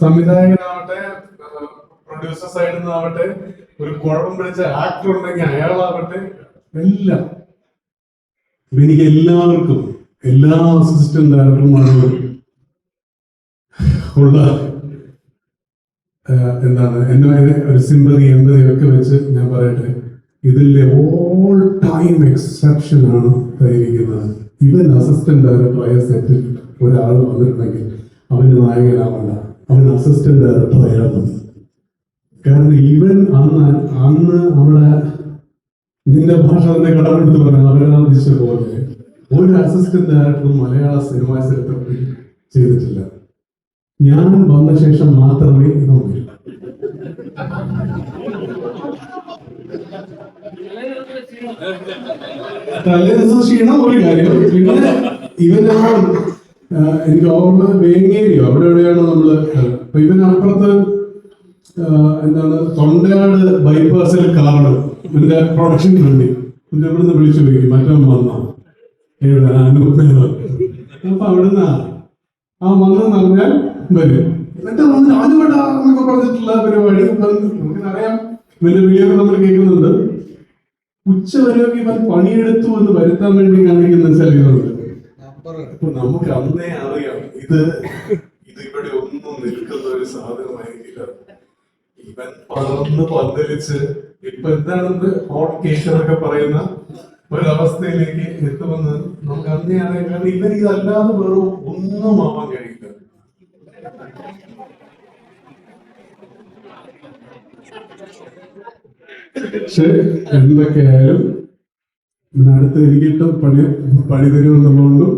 സംവിധായകനാവട്ടെ producer സൈഡിൽ നിന്നാവട്ടെ ഒരു കുഴപ്പം പിടിച്ച ആക്ടർ ഉണ്ടെങ്കിൽ അയാളാവട്ടെ എല്ലാം. എനിക്ക് എല്ലാവർക്കും എല്ലാ അസിസ്റ്റന്റ് ഡയറക്ടർമാരോടും ഉള്ള എന്താണ് എന്നെ ഒരു സിമ്പതി എൺപതി ഒക്കെ വെച്ച് ഞാൻ പറയട്ടെ. ഇതിലെ ഓൾ ടൈം എക്സെപ്ഷൻ ആണ് തയ്യിരിക്കുന്നത് ഇവൻ അസിസ്റ്റന്റ് ഡയറക്ടറായ സെറ്റിൽ ഒരാൾ വന്നിട്ടുണ്ടെങ്കിൽ അവന് നായകനാവണ്ട അവൻ അസിസ്റ്റന്റ് ഡയറക്ടർ ആയാൽ കാരണം ഈവൻ അന്ന് അന്ന് അവിടെ നിന്റെ ഭാഷ തന്നെ കടമെടുത്ത് പറഞ്ഞു അവരാധിച്ച പോലെ ഒരു അസിസ്റ്റന്റ് ഡയറക്ടറും മലയാള സിനിമാ ചരിത്രത്തിൽ ചെയ്തിട്ടില്ല. ഞാൻ വന്ന ശേഷം മാത്രമേ ക്ഷീണം ഒരു കാര്യം. പിന്നെ ഇവൻ എനിക്ക് ഓർമ്മ വേങ്ങേരിയോ? അവിടെ എവിടെയാണ് നമ്മൾ അപ്പൊ ഇവൻ അപ്പുറത്ത് എന്താണ് തൊണ്ടയാട് ബൈപ്പാസിൽ കാർഡ് ഇവന്റെ പ്രൊഡക്ഷൻ കണ്ടി എന്റെ അവിടെ ഇവിടുന്ന് വിളിച്ചു പോയി മറ്റവൻ വന്ന? എവിടെ? അനുഭവം അപ്പൊ അവിടുന്ന് ആ വന്നെന്ന് പറഞ്ഞാൽ വരും. എന്നിട്ട് വന്ന് ആദ്യമായിട്ടാ എന്നൊക്കെ പറഞ്ഞിട്ടുള്ള പരിപാടി. നമുക്കറിയാം ഇവന്റെ വീഡിയോ നമ്മൾ കേൾക്കുന്നുണ്ട്. ഉച്ച വരെയൊക്കെ ഇവൻ പണിയെടുത്തു എന്ന് വരുത്താൻ വേണ്ടി കാണിക്കുന്ന ചലികളുണ്ട് അപ്പൊ നമുക്ക് അന്നേ അറിയാം ഇത് ഇത് ഇവിടെ ഒന്നും നിൽക്കുന്ന ഒരു സാധനമായിരിക്കില്ല. ഇവൻ പറന്ന് പന്തലിച്ച് ഇപ്പൊ എന്താണെന്ന് ഹോട്ട് കേക്ക് എന്നൊക്കെ പറയുന്ന ഒരവസ്ഥയിലേക്ക് എത്തുമെന്ന് നമുക്ക് അന്നേ അറിയാം. കാരണം ഇവൻ ഇതല്ലാതെ വേറെ ഒന്നും ആവാൻ കഴിയില്ല. പക്ഷെ എന്തൊക്കെയായാലും അടുത്ത് എനിക്കിട്ട് പണി പണി തരുമെന്നുള്ളതുകൊണ്ടും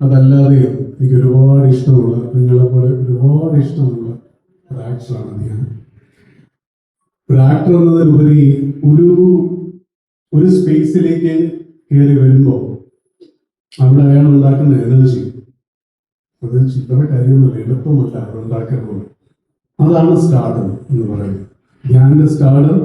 അതല്ലാതെയും എനിക്ക് ഒരുപാട് ഇഷ്ടമുള്ള നിങ്ങളെ പോലെ ഒരുപാട് ഇഷ്ടമുള്ള ഒരു ആക്ടറാണ് ഞാൻ. ഒരു ആക്ടർ എന്നതിലുപരി ഒരു ഒരു സ്പേസിലേക്ക് കയറി വരുമ്പോൾ അവിടെ അയാൾ ഉണ്ടാക്കുന്ന എനർജി അത് ചില്ലറ കാര്യമൊന്നുമല്ല എളുപ്പമല്ല അത് ഉണ്ടാക്കുന്നത് അതാണ് സ്റ്റാർഡം എന്ന് പറയുന്നത്. ഞാൻ സ്റ്റാർഡം